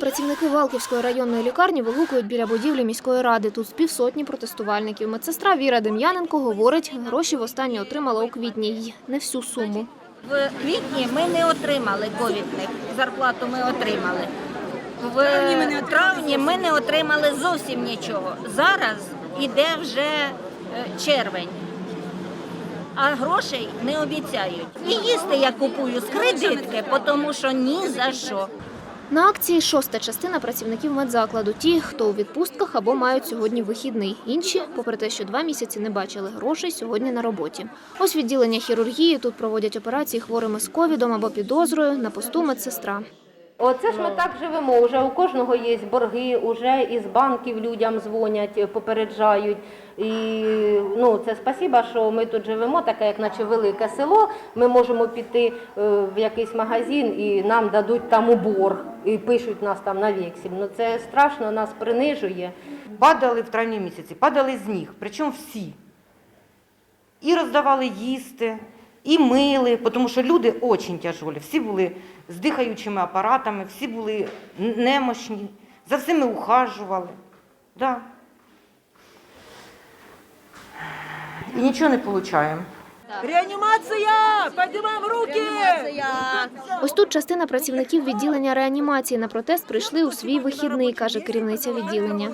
працівники Валківської районної лікарні вигукують біля будівлі міської ради. Тут з півсотні протестувальників. Медсестра Віра Дем'яненко говорить, гроші востаннє отримала у квітні й не всю суму. В квітні ми не отримали ковідних, зарплату ми отримали. В травні ми не отримали зовсім нічого. Зараз іде вже е, червень, а грошей не обіцяють. І їсти я купую з кредитки, тому що ні за що. На акції шоста частина працівників медзакладу. Ті, хто у відпустках або мають сьогодні вихідний. Інші, попри те, що два місяці не бачили грошей, сьогодні на роботі. Ось відділення хірургії. Тут проводять операції хворими з ковідом або підозрою. На посту медсестра. Оце ж ми так живемо. Уже у кожного є борги, уже із банків людям дзвонять, попереджають. І ну це спасіба, що ми тут живемо, таке як наче велике село. Ми можемо піти е, в якийсь магазин і нам дадуть там убор, і пишуть нас там на вексіль. Ну це страшно, нас принижує. Падали в травні місяці, падали з ніг, причому всі. І роздавали їсти, і мили, тому що люди дуже тяжолі. Всі були з дихаючими апаратами, всі були немощні, за всіми ухажували. Да. І нічого не отримуємо. Реанимация! Поднимаем руки! Ось тут частина працівників відділення реанімації на протест прийшли у свій вихідний, каже керівниця відділення.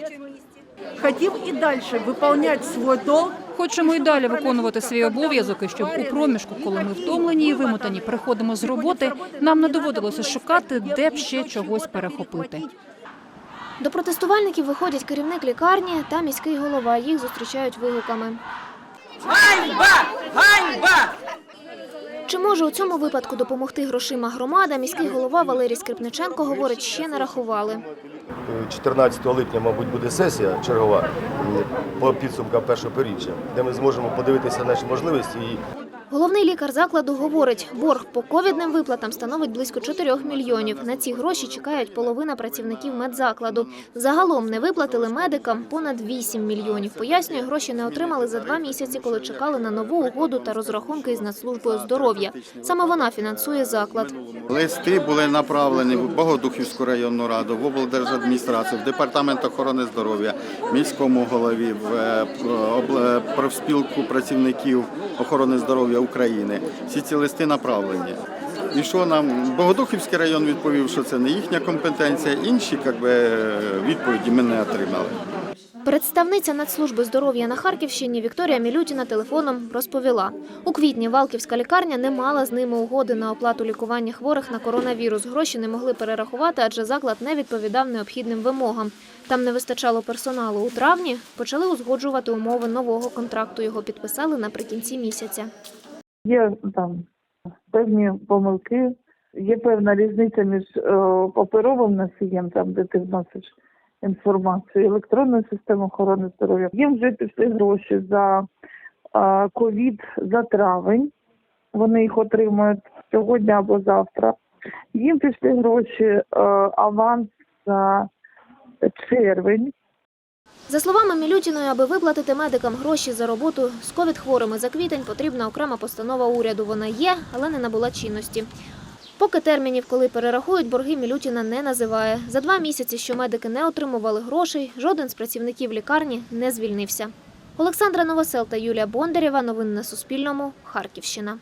Хотим и дальше выполнять свой долг. Хочемо і далі виконувати свій обов'язок, і щоб у проміжку, коли ми втомлені і вимотані, приходимо з роботи, нам не доводилося шукати, де б ще чогось перехопити. До протестувальників виходять керівник лікарні та міський голова. Їх зустрічають вигуками. Чи може у цьому випадку допомогти грошима громада? Міський голова Валерій Скрипниченко говорить, ще не рахували. 14 липня, мабуть, буде сесія чергова по підсумкам першого пиріччя, де ми зможемо подивитися наші можливості Головний лікар закладу говорить, борг по ковідним виплатам становить близько 4 мільйонів. На ці гроші чекають половина працівників медзакладу. Загалом не виплатили медикам понад 8 мільйонів. Пояснює, гроші не отримали за два місяці, коли чекали на нову угоду та розрахунки із Нацслужбою здоров'я. Саме вона фінансує заклад. Листи були направлені в Богодухівську районну раду, в облдержадміністрацію, в департамент охорони здоров'я, міському голові, в е, профспілку працівників охорони здоров'я України. Всі ці листи направлені. І що нам Богодухівський район відповів, що це не їхня компетенція. Інші як би, відповіді ми не отримали. Представниця Нацслужби здоров'я на Харківщині Вікторія Мілютіна телефоном розповіла. У квітні Валківська лікарня не мала з ними угоди на оплату лікування хворих на коронавірус. Гроші не могли перерахувати, адже заклад не відповідав необхідним вимогам. Там не вистачало персоналу. У травні почали узгоджувати умови нового контракту. Його підписали наприкінці місяця. Є там певні помилки, є певна різниця між е, паперовим носієм, там де ти вносиш інформацію, електронною системою охорони здоров'я. Їм вже пішли гроші за е, ковід за травень. Вони їх отримують сьогодні або завтра. Їм пішли гроші е, аванс за червень. За словами Мілютіної, аби виплатити медикам гроші за роботу з ковід-хворими за квітень, потрібна окрема постанова уряду. Вона є, але не набула чинності. Поки термінів, коли перерахують борги, Мілютіна не називає. За два місяці, що медики не отримували грошей, жоден з працівників лікарні не звільнився. Олександра Новосел та Юлія Бондарєва. Новини на Суспільному. Харківщина.